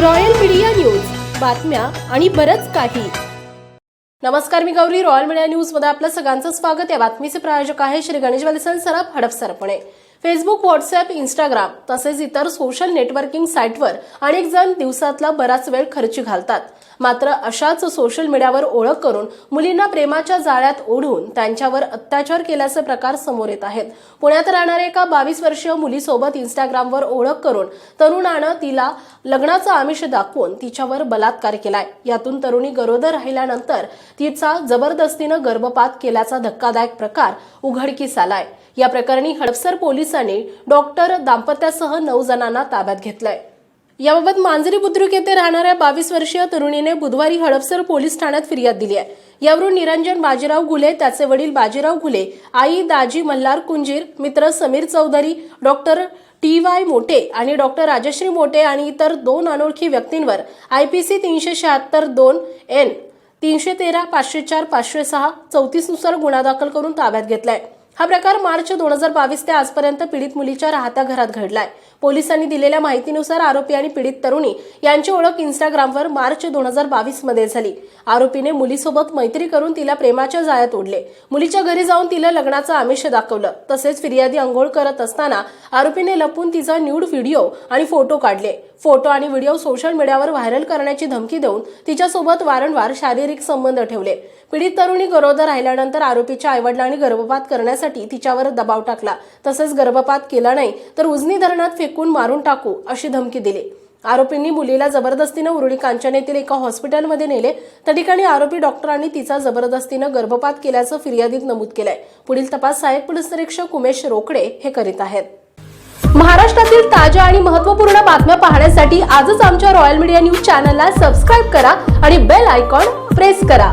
Royal media news. बातम्या आणि बरच काही. नमस्कार मी गौरी. रॉयल मीडिया न्यूजमध्ये आपलं सगळ्यांचं स्वागत. या बातमीचे प्रायोजक आहे श्री गणेश वलसन सराफ हडप सरपणे. फेसबुक व्हॉट्सअप इंस्टाग्राम तसेच इतर सोशल नेटवर्किंग साईटवर अनेक जण दिवसातला बराच वेळ खर्ची घालतात. मात्र अशाच सोशल मीडियावर ओळख करून मुलींना प्रेमाच्या जाळ्यात ओढून त्यांच्यावर अत्याचार केल्याचे प्रकार समोर येत आहेत. पुण्यात राहणाऱ्या एका बावीस वर्षीय मुलीसोबत इंस्टाग्रामवर ओळख करून तरुणानं तिला लग्नाचं आमिष दाखवून तिच्यावर बलात्कार केलाय. यातून तरुणी गरोदर राहिल्यानंतर तिचा जबरदस्तीनं गर्भपात केल्याचा धक्कादायक प्रकार उघडकीस आलाय. या प्रकरणी हडपसर पोलिसांनी डॉक्टर दाम्पत्यासह नऊ जणांना ताब्यात घेतलंय. याबाबत मांजरी बुद्रुक येथे राहणाऱ्या बावीस वर्षीय तरुणीने बुधवारी हडपसर पोलीस ठाण्यात फिर्याद दिली आहे. यावरून निरंजन बाजीराव घुले त्याचे वडील बाजीराव घुले आई दाजी मल्हार कुंजीर मित्र Sameer Chaudhari doctor T Y Mothe आणि डॉक्टर राजश्री मोठे आणि इतर दोन अनोळखी व्यक्तींवर आय पी सी तीनशे शहात्तर दोन एन तीनशे तेरा पाचशे चार पाचशे सहा चौतीसनुसार गुन्हा दाखल करून ताब्यात घेतलाय. हा प्रकार मार्च दोन हजार बावीस ते आजपर्यंत पीडित मुलीच्या राहत्या घरात घडलाय. पोलिसांनी दिलेल्या माहितीनुसार आरोपी आणि पीडित तरुणी यांची ओळख इंस्टाग्रामवर मार्च दोन हजार बावीसमध्ये झाली. आरोपीने मुलीसोबत मैत्री करून तिला प्रेमाच्या जाळ्यात ओढले. मुलीच्या घरी जाऊन तिला लग्नाचं आमिष दाखवलं. तसेच फिर्यादी अंघोळ करत असताना आरोपीने लपून तिचा न्यूड व्हिडिओ आणि फोटो काढले. फोटो आणि व्हिडिओ सोशल मीडियावर व्हायरल करण्याची धमकी देऊन तिच्यासोबत वारंवार शारीरिक संबंध ठेवले. पीडित तरुणी गरोदर राहिल्यानंतर आरोपीच्या आईवडिलांनी गर्भपात करण्यासाठी करण्यासाठी तिच्यावर दबाव टाकला. तसेच गर्भपात केला नाही तर उजनी धरणात फेकून मारून टाकू अशी धमकी दिली. आरोपींनी मुलीला जबरदस्तीनं उरुळी कांचन येथील एका हॉस्पिटलमध्ये नेले. त्या ठिकाणी आरोपी डॉक्टरांनी तिचा जबरदस्तीनं गर्भपात केल्याचं फिर्यादीत नमूद केलंय. पुढील तपास सहाय्यक पोलीस निरीक्षक उमेश रोकडे हे करीत आहेत. महाराष्ट्रातील ताज्या आणि महत्त्वपूर्ण बातम्या पाहण्यासाठी आजच आमच्या रॉयल मीडिया न्यूज चॅनलला सबस्क्राईब करा आणि बेल आयकॉन प्रेस करा.